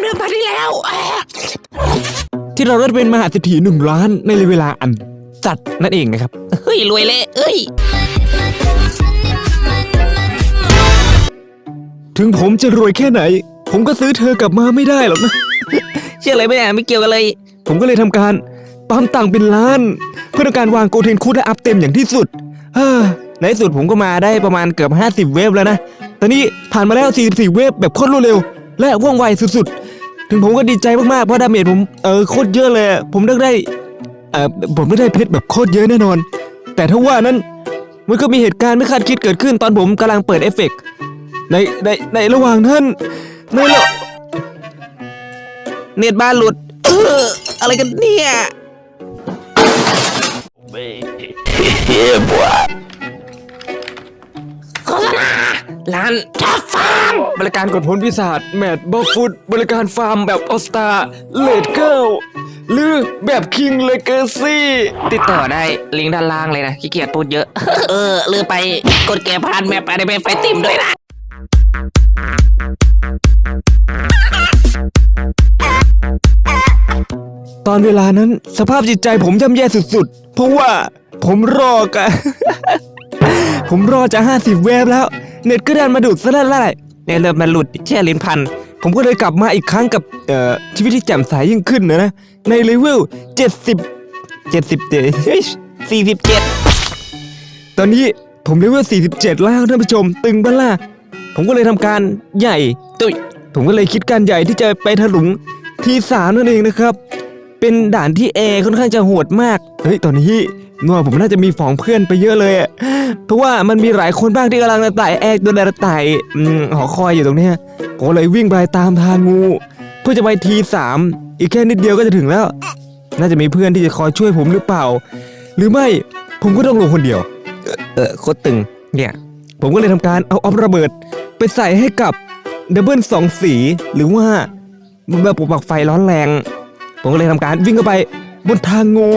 เรื่องพันที่แล้ว ที่เราได้เป็นมหาเศรษฐีหนึ่งล้านในเวลาอันจัดนั่นเองนะครับ เฮ้ย รวยเลยเอ้ย ถึงผมจะรวยแค่ไหน ผมก็ซื้อเธอกลับมาไม่ได้หรอกนะ เชื่อเลยไหมเนี่ยไม่เกี่ยวกันเลย ผมก็เลยทำการปั๊มตังค์เป็นล้าน เพื่อต้องการวางโกเทนคูดและอัพเต็มอย่างที่สุดเฮ้อในที่สุดผมก็มาได้ประมาณเกือบ 50 เวฟแล้วนะ ตอนนี้ผ่านมาแล้ว 44 เวฟแบบโคตรรวดเร็ว และว่องไวสุดๆ ถึงผมก็ดีใจมากๆ เพราะดาเมจผมเออโคตรเยอะเลยอะผมเลือกได้เออผมไม่ได้เพชรแบบโคตรเยอะแน่นอน แต่ถ้าว่านั้นมันก็มีเหตุการณ์ไม่คาดคิดเกิดขึ้นตอนผมกำลังเปิดเอฟเฟกต์ในในในระหว่างนั้นในระเน็ตบ้านหลุดเอออะไรกันเนี่ยโฆษณา ร้านทัฟฟาร์มบริการกดผลพิศาจแมดบอฟฟูดบริการฟาร์มแบบออสตาเลดเกิลหรือแบบคิงเลเกอซี่ ติดต่อได้ลิงก์ด้านล่างเลยนะขี้เกียจพูดเยอะ เออลืมไปกดแก้ผ่านแมปอะไรไปไฟติมด้วยนะตอนเวลานั้น สภาพจิตใจผมย่ำแย่สุดๆ เพราะว่าผมรอกันผมรอจะ 50 เวฟแล้ว เน็ตก็ดันมาดูดซะแล้วไล่เนี่ยเริ่มมาหลุดแช่ลิ้นพัน ผมก็เลยกลับมาอีกครั้งกับเอ่อชีวิตที่แจ่มใสยิ่งขึ้นนะนะในเลเวล70 70เฮ้ย47ตอนนี้ผมเลเวล47แล้วท่านผู้ชม ตึงบ้าล่ะผมก็เลยทำการใหญ่ตุ้ยผมก็เลยคิดการใหญ่ที่จะไปถลุงทีสามนั่นเองนะครับ เป็นด่านที่แอร์ค่อนข้างจะโหดมาก เฮ้ย ตอนนี้นัวผมน่าจะมีฝองเพื่อนไปเยอะเลยอะเพราะว่ามันมีหลายคนบ้างที่กำลังจะไต่แอร์ตัวแดไต่อืมหอคอยอยู่ตรงเนี้ยผมเลยวิ่งไปตามทางงู เพื่อจะไปทีสามอีกแค่นิดเดียวก็จะถึงแล้ว น่าจะมีเพื่อนที่จะคอยช่วยผมหรือเปล่า หรือไม่ผมก็ต้องลงคนเดียว เออโคตรตึงเนี่ย ผมก็เลยทำการเอาออฟระเบิด ไปใส่ให้กับดับเบิลสองสีหรือว่าแบบปลุกปักไฟร้อนแรง ผมก็เลยทำการวิ่งเข้าไปบนทางงู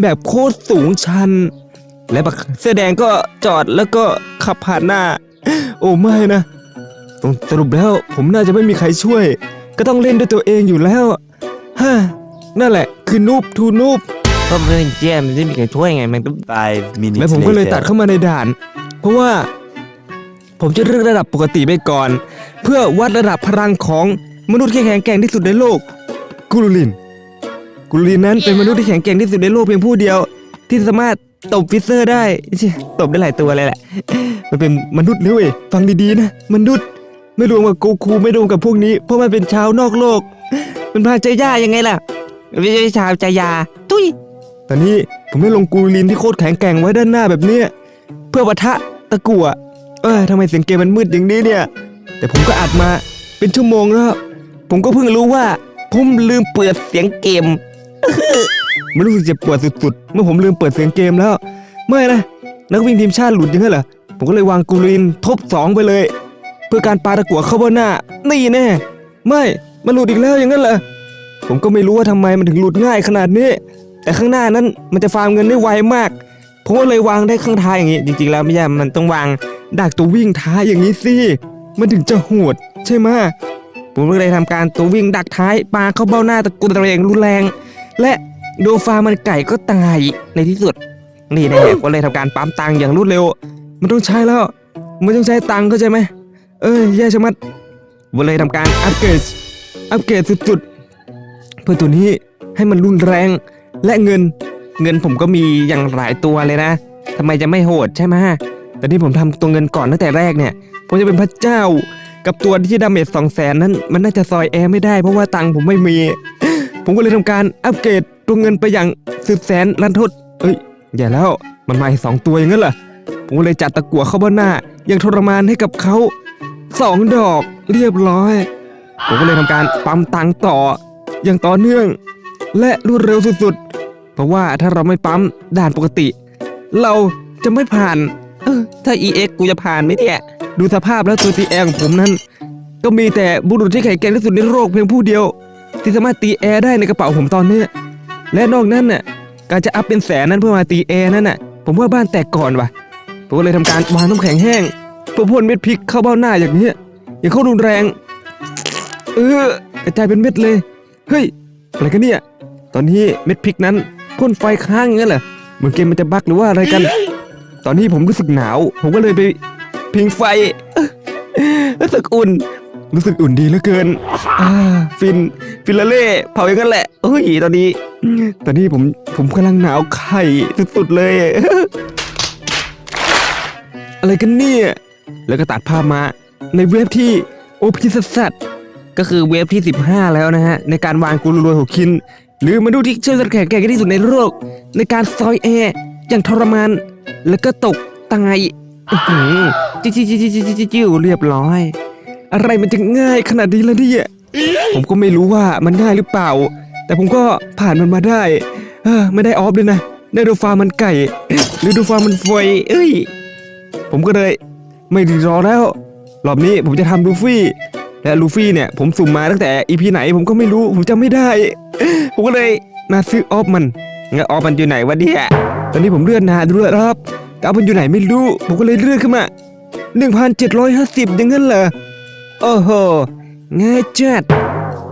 แบบโคตรสูงชัน และบักเสื้อแดงก็จอดแล้วก็ขับผ่านหน้า โอ้ไม่นะสรุปแล้วผมน่าจะไม่มีใครช่วย ก็ต้องเล่นด้วยตัวเองอยู่แล้วฮ่านั่นแหละ คือนูบทูนูบก็ไม่เป็นเจมไม่มีใครช่วยไงมันก็ Five minutes และผมก็เลย later. ตัดเข้ามาในด่าน เพราะว่า ผมจะเลือกระดับปกติไปก่อน เพื่อวัดระดับพลังของมนุษย์ที่แข็งแกร่งที่สุดในโลกกูรูลิน กูรูลินนั้นเป็นมนุษย์ที่แข็งแกร่งที่สุดในโลกเพียงผู้เดียว ที่สามารถตบฟิเซอร์ได้เชี่ยตบได้หลายตัวเลยแหละ มันเป็นมนุษย์เลยเว้ยฟังดีๆนะ มนุษย์ ไม่รวมกับโกคูไม่รวมกับพวกนี้ เพราะมันเป็นชาวนอกโลกเป็นพระเจ้าย่ายังไงล่ะไม่ใช่ชาวใจยา ตุ้ยตอนนี้ผมได้ลงกูรูลินที่โคตรแข็งแกร่งไว้ด้านหน้าแบบเนี้ยเพื่อปะทะตะกั่วเออทำไมเสียงเกมมันมืดอย่างนี้เนี่ย แต่ผมก็อัดมาเป็นชั่วโมงแล้ว ผมก็เพิ่งรู้ว่าผมลืมเปิดเสียงเกม มันรู้สึกเจ็บปวดสุดๆ เมื่อผมลืมเปิดเสียงเกมแล้ว ไม่นะ นักวิ่งทีมชาติหลุดย่างนั้นเหรอ ผมก็เลยวางกูรูลินทบสองไปเลย เพื่อการปาตะกั่วเข้าบนหน้า นี่แน่ ไม่มันหลุดอีกแล้วอย่างนั้นเหรอ ผมก็ไม่รู้ว่าทำไมมันถึงหลุดง่ายขนาดนี้ แต่ข้างหน้านั้นมันจะฟาร์มเงินได้ไวมาก ผมก็เลยวางได้ข้างท้ายอย่างนี้ จริงๆ แล้วไม่ใช่มันต้องวางดักตัววิ่งท้ายอย่างนี้สิ มันถึงจะโหดใช่ไหมผมก็เลยทำการตัววิ่งดักท้ายปาเข้าเบ้าหน้าตะกุตะเรงรุนแรง และโดฟามันไก่ก็ตายในที่สุด นี่แน่ก็เลยทำการปั๊มตังค์อย่างรวดเร็ว มันต้องใช้แล้ว มันต้องใช้ตังค์เข้าใจไหมเอ้ยแย่ชะมัดผมเลยทำการอัปเกรดอัปเกรดสุดๆ เพื่อตัวนี้ให้มันรุนแรงและเงิน เงินผมก็มีอย่างหลายตัวเลยนะทำไมจะไม่โหดใช่ไหมแต่ที่ผมทำตัวเงินก่อนตั้งแต่แรกเนี่ย ผมจะเป็นพระเจ้ากับตัวที่ดาเมจสองแสนนั้น มันน่าจะซอยแอร์ไม่ได้เพราะว่าตังค์ผมไม่มี ผมก็เลยทำการอัปเกรดตัวเงินไปอย่างสุดแสนลันทดเอ้ยอย่าแล้วมันมาสองตัวอย่างนั้นเหรอผมก็เลยจัดตะกั่วเข้าบ้านหน้าอย่างทรมานให้กับเขาสองดอกเรียบร้อย ผมก็เลยทำการปั๊มตังค์ต่ออย่างต่อเนื่อง และรวดเร็วสุดๆ เพราะว่าถ้าเราไม่ปั๊มด่านปกติ เราจะไม่ผ่าน เออถ้า EX กูจะผ่านไหมเนี่ย ดูสภาพแล้วตัวตีแอของผมนั้น ก็มีแต่บุรุษที่แข็งแกร่งที่สุดในโลกเพียงผู้เดียว ที่สามารถตีแอร์ได้ในกระเป๋าผมตอนเนี้ยและนอกนั้นน่ะการจะอัพเป็นแสนนั้นเพื่อมาตีแอร์นั่นน่ะ ผมว่าบ้านแตกก่อนว่ะผมก็เลยทำการวางน้ำแข็งแห้งเพื่อพ่นเม็ดพริกเข้าเบ้าหน้าอย่างเนี้ยอย่างเข้ารุนแรง เออกระจายเป็นเม็ดเลย เฮ้ยอะไรกันเนี่ย ตอนนี้เม็ดพริกนั้นพ่นไฟค้างอย่างนั้นเหรอเหมือนเกมมันจะบักหรือว่าอะไรกัน ตอนนี้ผมรู้สึกหนาว ผมก็เลยไปพิงไฟรู้สึกอุ่น รู้สึกอุ่นดีเหลือเกิน อ่า ฟิน ฟิลเล่เผาอย่างนั้นแหละเฮ้ยตอนนี้ ตอนนี้ผมผมกำลังหนาวไข่สุดๆเลย อะไรกันเนี่ย แล้วก็ตัดภาพมาในเว็บที่โอพีสัสๆก็คือเว็บที่ 15 แล้วนะฮะ ในการวางกูรูโรยหกคิน หรือมนุษย์ที่เชื่อสัตว์แข็งแกร่งที่สุดในโลกในการซอยแอร์อย่างทรมาน แล้วก็ตกตายจิ้วจิ้วจิ้วจิ้วจิ้วจิ้วจิ้วเรียบร้อย อะไรมันจะง่ายขนาดนี้ล้วเนี่ย ผมก็ไม่รู้ว่ามันง่ายหรือเปล่า แต่ผมก็ผ่านมันมาได้ เออไม่ได้ออฟด้วยนะได้ดูฟาร์มมันไก่ หรือดูฟาร์มมันฟอยเอ้ย ผมก็เลยไม่รีรอแล้ว รอบนี้ผมจะทำลูฟี่ และลูฟี่เนี่ย ผมสุ่มมาตั้งแต่อีพีไหนผมก็ไม่รู้ผมจำไม่ได้ ผมก็เลยมาซื้อออฟมันงั้นออฟมันอยู่ไหนวะเนี่ยตอนนี้ผมเลื่อนนานด้วยครับแต่ออฟมันอยู่ไหนไม่รู้ ผมก็เลยเลื่อนขึ้นมา1,750อย่างนั้นเหรอโอ้โห ง่ายจัด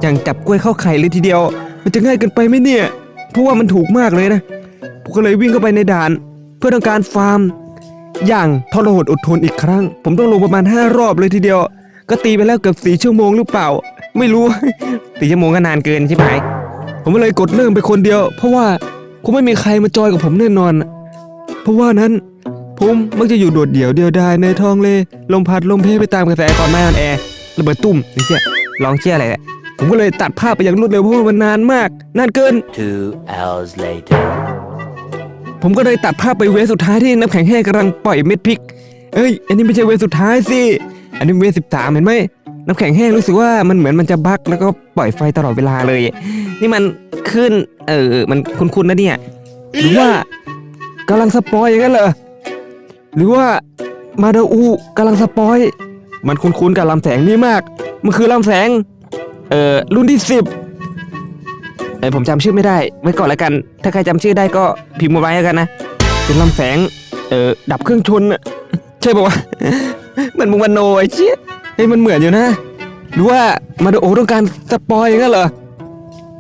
อย่างจับกล้วยเข้าไข่เลยทีเดียว มันจะง่ายเกินไปไหมเนี่ย เพราะว่ามันถูกมากเลยนะผมก็เลยวิ่งเข้าไปในด่าน เพื่อต้องการฟาร์ม อย่างทรหดอดทนอีกครั้ง ผมต้องลงประมาณ 5 รอบเลยทีเดียว ก็ตีไปแล้วเกือบสี่ชั่วโมงหรือเปล่า ไม่รู้สี่ชั่วโมงก็นานเกินใช่ไหมผมก็เลยกดเริ่มไปคนเดียว เพราะว่าคงไม่มีใครมาจอยกับผมแน่นอน เพราะว่านั้นผมมักจะอยู่โดดเดี่ยวเดียวดายในท้องเลยลมพัดลมเพไปตามกระแสก่อนไม่ออนแอ ร์ระเบิดตุ่มนี่เชี่ยลองเชี่ยอะไรแหละผมก็เลยตัดภาพไปอย่างรวดเร็วเพราะว่ามันนานมากนานเกิน Two hours later. ผมก็เลยตัดภาพไปเวฟสุดท้ายที่น้ำแข็งแห้งกำลังปล่อยเม็ดพริก เอ้ย อันนี้ไม่ใช่เวฟสุดท้ายสิ อันนี้เวฟสิบสามเห็นไหม น้ำแข็งแห้งรู้สึกว่ามันเหมือนมันจะบักแล้วก็ปล่อยไฟตลอดเวลาเลย นี่มันขึ้น เออ มันคุ้นๆนะเนี่ย หรือว่ากำลังสปอยอย่างนั้นเหรอ หรือว่ามาดาอูกำลังสปอย มันคุ้นๆกับลำแสงนี่มาก มันคือลำแสง เอ่อ รุ่นที่สิบเออผมจำชื่อไม่ได้ ไว้ก่อนแล้วกัน ถ้าใครจำชื่อได้ก็พิมพ์มาไว้แล้วกันนะ เป็นลำแสง เอ่อ ดับเครื่องชนน่ะใช่ปะวะ เหมือนมุงวันโนไอ้เชี่ยเฮ้ยมันเหมือนอยู่นะ หรือว่ามาดูโอต้องการสปอยงั้นเหรอ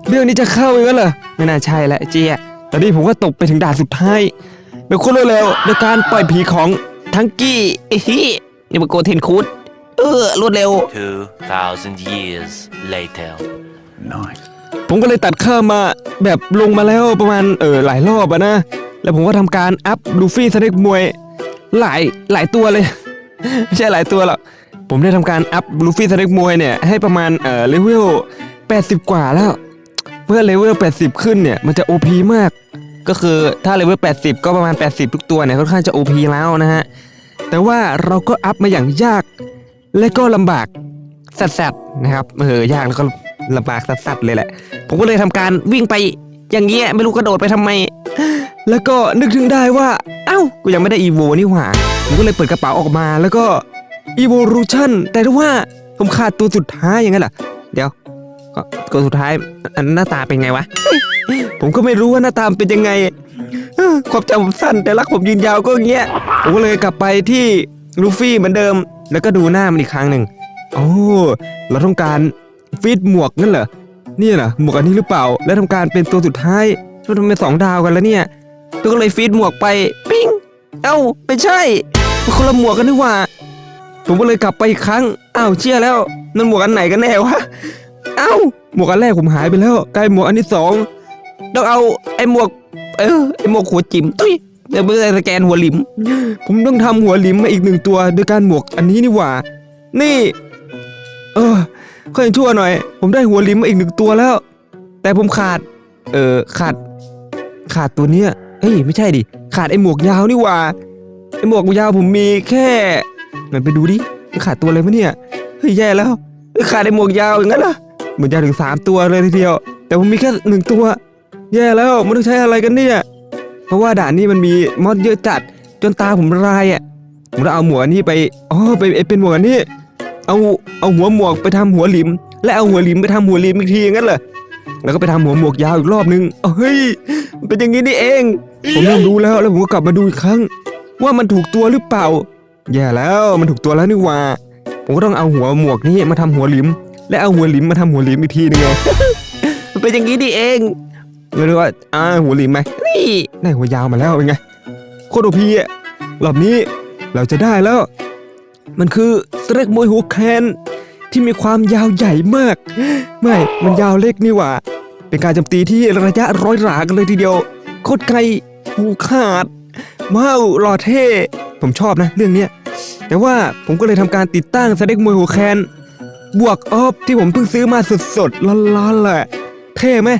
เรื่องนี้จะเข้าอย่างนั้นเหรอ ไม่น่าใช่แหละเจี๊ยตอนนี้ผมก็ตกไปถึงด่านสุดท้ายเป็นคนรวดเร็วโดยการปล่อยผีของทังกี้เอ้ยนี่มันโกเทนคูด เออรวดเร็ว Two thousand years later. ผมก็เลยตัดข้ามมาแบบลงมาแล้วประมาณเออหลายรอบอะนะ แล้วผมก็ทำการอัพลูฟี่สเน็กมวยหลายหลายตัวเลย ไม่ใช่หลายตัวหรอกผมได้ทำการอัพลูฟี่สเน็กมวยเนี่ยให้ประมาณเออเลเวล80 กว่าแล้ว เมื่อเลเวล80 ขึ้นเนี่ยมันจะ OP มาก ก็คือถ้าเลเวล80 ก็ประมาณ 80 ทุกตัวเนี่ยค่อนข้างจะ OP แล้วนะฮะ แต่ว่าเราก็อัพมาอย่างยาก และก็ลำบากสัดๆนะครับเออยากแล้วก็ลำบากสัดๆเลยแหละ ผมก็เลยทำการวิ่งไปอย่างเงี้ยไม่รู้กระโดดไปทำไม แล้วก็นึกถึงได้ว่า เอ้ากูยังไม่ได้อีโวนี่หว่าผมก็เลยเปิดกระเป๋าออกมา แล้วก็อีโวลูชันแต่ว่าผมขาดตัวสุดท้ายอย่างนั้นเหรอเดี๋ยวก็ตัวสุดท้ายอันหน้าตาเป็นไงวะ ผมก็ไม่รู้ว่าหน้าตามเป็นยังไงความจำผมสั้นแต่รักผมยืนยาวก็อย่างเงี้ยผมก็เลยกลับไปที่ลูฟี่เหมือนเดิม แล้วก็ดูหน้ามันอีกครั้งหนึ่งโอ้เราต้องการฟีดหมวกนั่นเหรอนี่ยนะหมวกอันนี้หรือเปล่า แล้วทำการเป็นตัวสุดท้ายเราทำเป็นสองดาวกันแล้วเนี่ยตัวก็เลยฟีดหมวกไปปิ้งเอ้าไม่ใช่มันคนละหมวกกันนี่ว่า ผมก็เลยกลับไปอีกครั้งอ้าวเชื่อแล้วนั่นหมวกอันไหนกันแน่วะเอ้าหมวกอันแรกผมหายไปแล้วกลายหมวกอันที่สองต้องเอาไอ้หมวก เออไอ้หมวกหัวจิ๋มตุ้ย เดี๋ยวไม่ได้สแกนหัวหลิม ผมต้องทำหัวหลิมมาอีกหนึ่งตัวโดยการหมวกอันนี้นี่หว่า นี่ เออก็ยังชั่วหน่อย ผมได้หัวลิมมาอีกหนึ่งตัวแล้ว แต่ผมขาด เออขาด ขาดตัวเนี้ยเอ้ยไม่ใช่ดิ ขาดไอ้หมวกยาวนี่หว่าไอ้หมวกยาวผมมีแค่มันไปดูดิขาดตัวอะไรมะเนี่ยเฮ้ยแย่แล้วขาดไอ้หมวกยาวอย่างนั้นเหรอหมวกยาวถึงสามตัวเลยทีเดียว แต่ผมมีแค่หนึ่งตัว แย่แล้วมันต้องใช้อะไรกันเนี่ย เพราะว่าด่านนี้มันมีมอดเยอะจัดจนตาผมลายอะผมจะเอาหมวกอันนี้ไปอ๋อไปไปเป็นหมวกอันนี้เอาเอาหัวหมวกไปทำหัวหลิม และเอาหัวหลิมไปทำหัวหลิมอีกทีงั้นเหรอแล้วก็ไปทำหัวหมวกยาวอีกรอบนึงเอเฮ้ยเป็นอย่างนี้นี่เอง ผมเริ่มรู้แล้วแล้วผมก็กลับมาดูอีกครั้ง ว่ามันถูกตัวหรือเปล่า แย่แล้วมันถูกตัวแล้วนี่ว่า ผมก็ต้องเอาหัวหมวกนี้มาทำหัวหลิม และเอาหัวหลิมมาทำหัวหลิมอีกทีนึงไงเป็นอย่างนี้ดีเอง เรียกว่าอ่าหัวหลิมไหมนี่ได้หัวยาวมาแล้วเป็นไงโคตรโอพีอะรอบนี้เราจะได้แล้ว มันคือสเต็กมวยหัวแคนที่มีความยาวใหญ่มาก ไม่มันยาวเล็กนี่หว่า เป็นการโจมตีที่ระยะร้อยหลากันเลยทีเดียวโคตรไกลหูขาดว้าวหล่อเท่ผมชอบนะเรื่องเนี้ยแต่ว่าผมก็เลยทำการติดตั้งสเต็กมวยหัวแคน บวกออฟที่ผมเพิ่งซื้อมาสดๆร้อนๆเลยเท่ไหม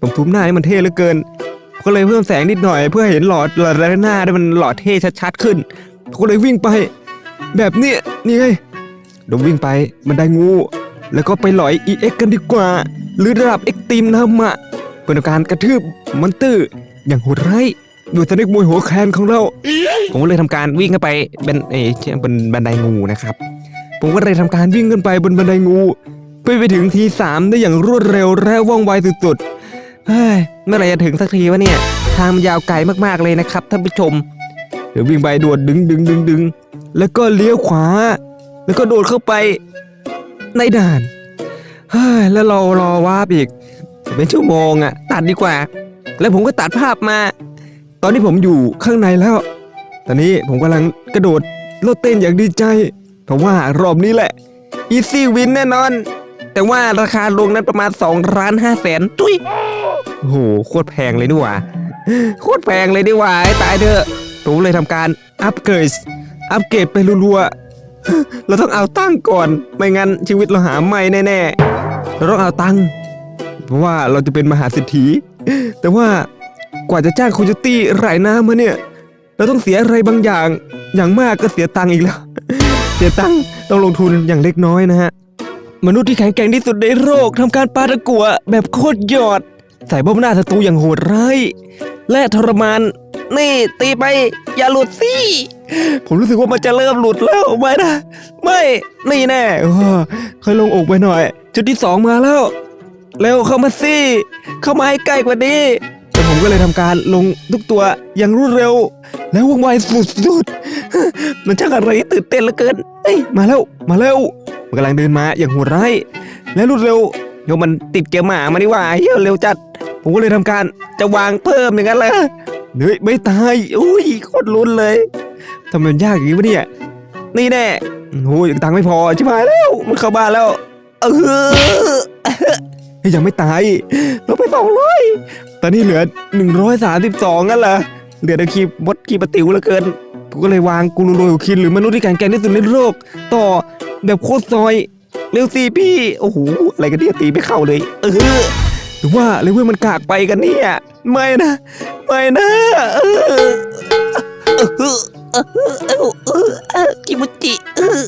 ผมทุบหน้าให้มันเท่เหลือเกิน ก็เลยเพิ่มแสงนิดหน่อยเพื่อให้เห็นหลอดหลอดหน้าได้มันหลอดเท่ชัดๆขึ้นก็เลยวิ่งไป แบบนี้นี่ไงเดี๋ยววิ่งไปมันได้งู แล้วก็ไปหลอย EX กันดีกว่า หรือระดับ X ตีมนะมะเป็นการกระทืบมอนเตอร์อย่างโหดร้ายด้วยสเน็กมวยหัวแคนของเรา ผมก็เลยทำการวิ่งขึ้นไปเป็นเอ๋บนบันไดงูนะครับ ผมก็เลยทำการวิ่งขึ้นไปบนบันไดงูเพื่อไปถึงทีสามได้อย่างรวดเร็วและว่องไวสุดๆ เฮ้ยเมื่อไหรจะถึงสักทีวะเนี่ย ทางมันยาวไกลมากๆเลยนะครับท่านผู้ชม เดี๋ยววิ่งไปโดดดึงดึงดึงดึงแล้วก็เลี้ยวขวา แล้วก็โดดเข้าไปในด่าน เฮ้ยแล้วเรารอว่าอีกเป็นชั่วโมงอะตัดดีกว่า แล้วผมก็ตัดภาพมา ตอนนี้ผมอยู่ข้างในแล้ว ตอนนี้ผมกำลังกระโดดโลดเต้นอย่างดีใจ เพราะว่ารอบนี้แหละ Easy Win แน่นอน แต่ว่าราคาลงนั้นประมาณ2ล้าน5แสนตุ้ยโอ้โหโคตรแพงเลยนี่หว่าโคตรแพงเลยนี่หว่าตายเถอะผมเลยทำการอัปเกรดอัปเกรดไปรัวๆเราต้องเอาตั้งก่อน ไม่งั้นชีวิตเราหาไม่แน่ๆเราต้องเอาตังเพราะว่าเราจะเป็นมหาเศรษฐีแต่ว่ากว่าจะจ้างโคโยตี้รายน้ำมาเนี่ย เราต้องเสียอะไรบางอย่าง อย่างมากก็เสียตังค์อีกแล้ว เสียตังค์ต้องลงทุนอย่างเล็กน้อยนะฮะ มนุษย์ที่แข็งแกร่งที่สุดในโลกทำการปาตะกั่วแบบโคตรยอด ใส่บ้อมหน้าศัตรูอย่างโหดร้ายและทรมาน นี่ตีไป อย่าหลุดสิ ผมรู้สึกว่ามันจะเริ่มหลุดแล้วไม่นะ ไม่ นี่แน่ค่อยลงอกไปหน่อย จุดที่สองมาแล้ว เร็วเข้ามาสิ เข้ามาให้ใกล้กว่านี้แต่ผมก็เลยทำการลงทุกตัวอย่างรวดเร็ว แล้วว่องไวสุดๆ มันช่างอะไรตื่นเต้นเหลือเกินเอ้ยมาแล้ว มาแล้ว มันกำลังเดินมาอย่างโหดร้ายและรวดเร็วเดี๋ยวมันติดเกียร์หมามาดีว่าเฮียเร็วจัด ผมก็เลยทำการจะวางเพิ่มอย่างนั้นเลยเฮ้ยไม่ตายอุ้ยโคตรลุ้นเลยทำไมมันยากอย่างนี้วะเนี่ยนี่แน่โอ้ยตังค์ไม่พอชิบหายแล้ว มันเข้าบ้านแล้ว เออยังไม่ตายลงไปสองร้อยตอนนี้เหลือหนึ่งร้อยสามสิบสองนั่นแหละเหลือแต่คีย์บดคีย์ปะติวเหลือเกินผมก็เลยวางกูรูโรยคินหรือมนุษย์ที่แข็งแกร่งที่สุดในโลก ต่อ แบบโคตรซอยเร็วสิพี่ โอ้โห อะไรกันเนี่ยตีไม่เข้าเลย เออ หรือว่าเลเวลมันกากไปกันเนี่ย ไม่นะ ไม่นะ เออเออเออเออเออเออกิมุจิเออ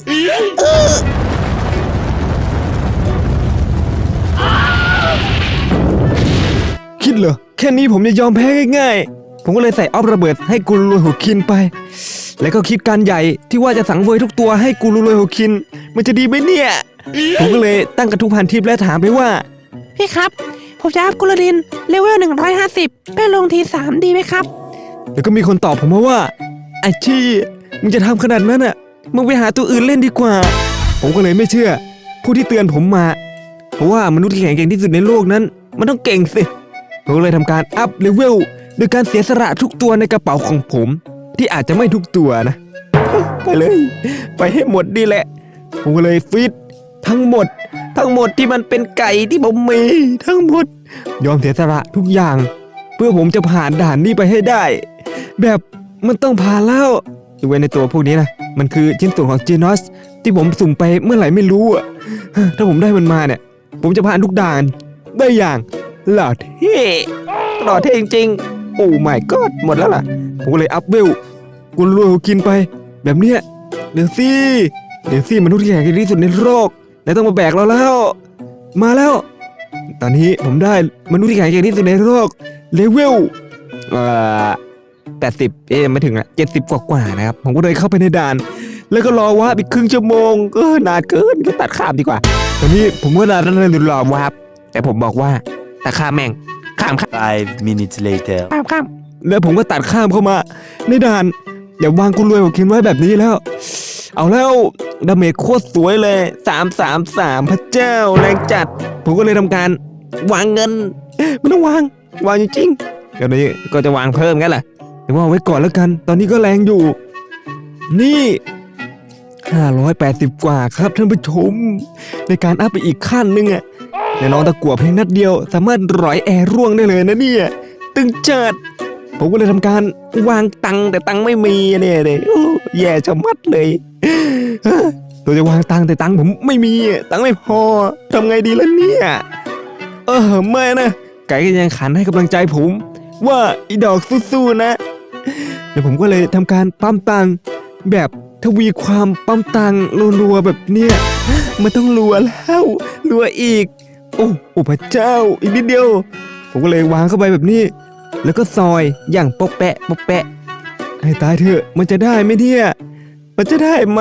คิดเหรอ แค่นี้ผมจะยอมแพ้ง่ายๆ ผมก็เลยใส่ออฟระเบิดให้กูรูโรยหัวคินไป แล้วก็คิดการใหญ่ที่ว่าจะสังเวยทุกตัวให้กูรูโรยหัวคิน มันจะดีไหมเนี่ย ผมก็เลยตั้งกระทู้พันทิปและถามไปว่า พี่ครับ ผมจะอัพกุลดินเลเวล150เป็นลงทีสามดีไหมครับ แล้วก็มีคนตอบผมมาว่าไอ้ชี่มึงจะทำขนาดนั้นอะมึงไปหาตัวอื่นเล่นดีกว่า ผมก็เลยไม่เชื่อ ผู้ที่เตือนผมมา เพราะว่ามนุษย์ที่แข็งแกร่งที่สุดในโลกนั้น มันต้องเก่งสิผมก็เลยทำการอัพเลเวลโดยการเสียสละทุกตัวในกระเป๋าของผม ที่อาจจะไม่ทุกตัวนะ ไปเลย ไปให้หมดดีแหละ ผมก็เลยฟิตทั้งหมด ทั้งหมดที่มันเป็นไก่ที่ผมมีทั้งหมด ยอมเสียสละทุกอย่าง เพื่อผมจะผ่านด่านนี้ไปให้ได้ แบบมันต้องผ่านแล้วยกเว้นในตัวพวกนี้นะ มันคือชิ้นส่วนของจีนอสที่ผมสุ่มไปเมื่อไหร่ไม่รู้อะถ้าผมได้มันมาเนี่ย ผมจะผ่านทุกด่านได้อย่างหล่อเท่หล่อเท่จริงๆ โอ้ my god หมดแล้วล่ะ ผมเลยอัพเวล กุลรวยหัวกินไป แบบเนี้ยเดี๋ยวสิเดี๋ยวสิมนุษย์ที่แข็งแกร่งที่สุดในโลกไหนต้องมาแบกเราแล้ว มาแล้ว ตอนนี้ผมได้มนุษย์ที่แข็งแกร่งที่สุดในโลกเลเวลเอ่อแปดสิบเอ๊ะไม่ถึงละเจ็ดสิบกว่ากว่าๆนะครับ ผมก็เลยเข้าไปในด่าน แล้วก็รอว่าบอีกครึ่งชั่วโมงเออนานเกินก็ตัดข้ามดีกว่า ตอนนี้ผมก็นานนั้นเลยรอวาบแต่ผมบอกว่าตัดข้ามแม่งข้ามข้าม Five minutes later. ครับครับแล้วผมก็ตัดข้ามเข้ามาในด่าน อย่าวางกูรวยกว่าเคนไว้แบบนี้แล้ว เอาแล้วดาเมจโคตรสวยเลยสามสามสามพระเจ้าแรงจัด ผมก็เลยทำการ วางเงินไม่ต้องวาง วางจริงๆเดี๋ยวนี้ก็จะวางเพิ่มกันแหละแต่ว่าเอาไว้ก่อนแล้วกัน ตอนนี้ก็แรงอยู่ นี่ห้าร้อยแปดสิบกว่าครับท่านผู้ชม ในการอัพไปอีกขั้นหนึงอะในน้องตะกัวเพียงนัดเดียว สามารถร้อยแอร์ร่วงได้เลยนะเนี่ย ตึงจัด ผมก็เลยทำการวางตังค์แต่ตังค์ไม่มีเนี่ยเลยโอ้แย่ชะมัดเลยตัวจะวางตังค์แต่ตังค์ผมไม่มีตังค์ไม่พอทำไงดีล่ะเนี่ยเออไม่นะไก่ก็ยังขันให้กำลังใจผม ว่าอีดอกสู้ๆนะแล้วผมก็เลยทำการปั๊มตังค์แบบทวีความปั๊มตังค์รัวๆแบบเนี้ยมันต้องรัวแล้วรัวอีก โอ้โอ้พระเจ้าอีกนิดเดียว ผมก็เลยวางเข้าไปแบบนี้ แล้วก็ซอยอย่างโป๊ะแปะโป๊ะแปะให้ตายเถอะมันจะได้ไหมเนี่ยมันจะได้ไหม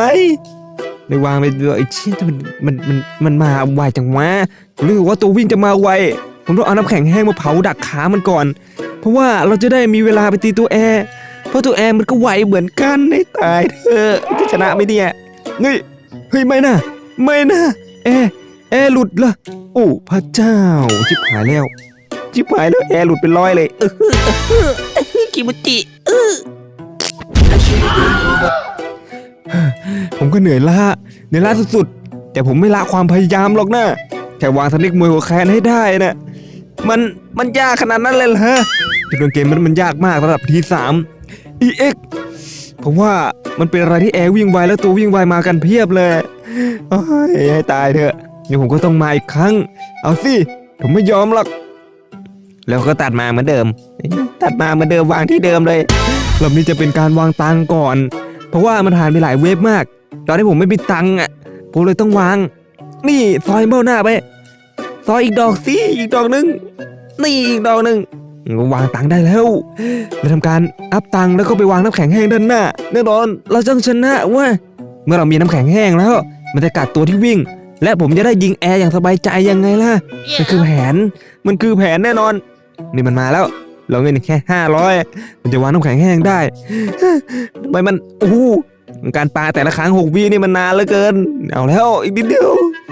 ในวางไปเลยไอ้ชิ้นมันมันมันมันมาไวจังวะรู้สึกว่าตัววิ่งจะมาไวผมต้องเอาน้ำแข็งแห้งมาเผาดักขามันก่อน เพราะว่าเราจะได้มีเวลาไปตีตัวแอร์เพราะตัวแอร์มันก็ไวเหมือนกันให้ตายเถอะจะชนะไหมเนี่ยเฮ้ยเฮ้ยไม่นะไม่นะแอร์แอร์หลุดเหรอโอ้พระเจ้าชิบหายแล้ว ชิบหายแล้วแอร์หลุดเป็นร้อยเลยเออคิมุจิผมก็เหนื่อยล้าเหนื่อยล้าสุดๆ แต่ผมไม่ละความพยายามหรอกนะแค่วางสนิกมวยหัวแคนให้ได้นะมันมันยากขนาดนั้นเลยเหรอจุดเริ่มเกมมันมันยากมากระดับทีสาม EX ผมว่ามันเป็นอะไรที่แอร์วิ่งไวแล้วตัววิ่งไวมากันเพียบเลยโอ้ยให้ตายเถอะเดี๋ยวผมก็ต้องมาอีกครั้ง เอาสิ ผมไม่ยอมหรอก แล้วก็ตัดมาเหมือนเดิม ตัดมาเหมือนเดิมวางที่เดิมเลยรอบนี้จะเป็นการวางตังค์ก่อน เพราะว่ามันผ่านไปหลายเวฟมาก ตอนที่ผมไม่มีตังค์อะ ผมเลยต้องวาง นี่ซอยเบ้าหน้าไป ซอยอีกดอกสิอีกดอกหนึ่งนี่อีกดอกหนึ่งวางตังค์ได้แล้วเราทำการอัพตังค์แล้วก็ไปวางน้ำแข็งแห้งด้านหน้าแน่นอนเราต้องชนะเว่าเมื่อเรามีน้ำแข็งแห้งแล้วมันจะกัดตัวที่วิ่ง และผมจะได้ยิงแอร์อย่างสบายใจยังไงล่ะมันคือแผน มันคือแผนแน่นอน นี่มันมาแล้ว เราเงินแค่ห้าร้อยมันจะวางน้ำแข็งแห้งได้ทำไมมันโอ้โหการปาแต่ละครั้งหกวินี่มันนานเหลือเกิน เอาแล้วอีกนิดเดียว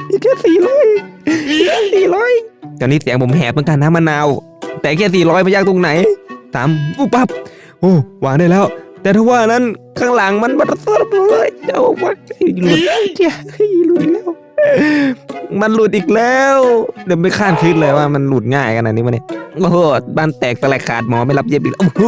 อีกแค่สี่ร้อยสี่ร้อยตอนนี้เสียงผมแหบเหมือนกันนะมะนาว แต่แค่สี่ร้อยไม่ยากตรงไหนตามปุ๊บปั๊บโอ้วางได้แล้ว แต่ถ้าว่านั้นข้างหลังมันมันสดเลยเจ้าว่าหลุดเจ้าหลุดอีกแล้ว มันหลุดอีกแล้ว เดี๋ยวไม่คาดคิดเลยว่ามันหลุดง่ายขนาดนี้วะเนี่ยโอ้โหบ้านแตกสลายขาดหมอไม่รับเย็บอีกแล้วโอ้โห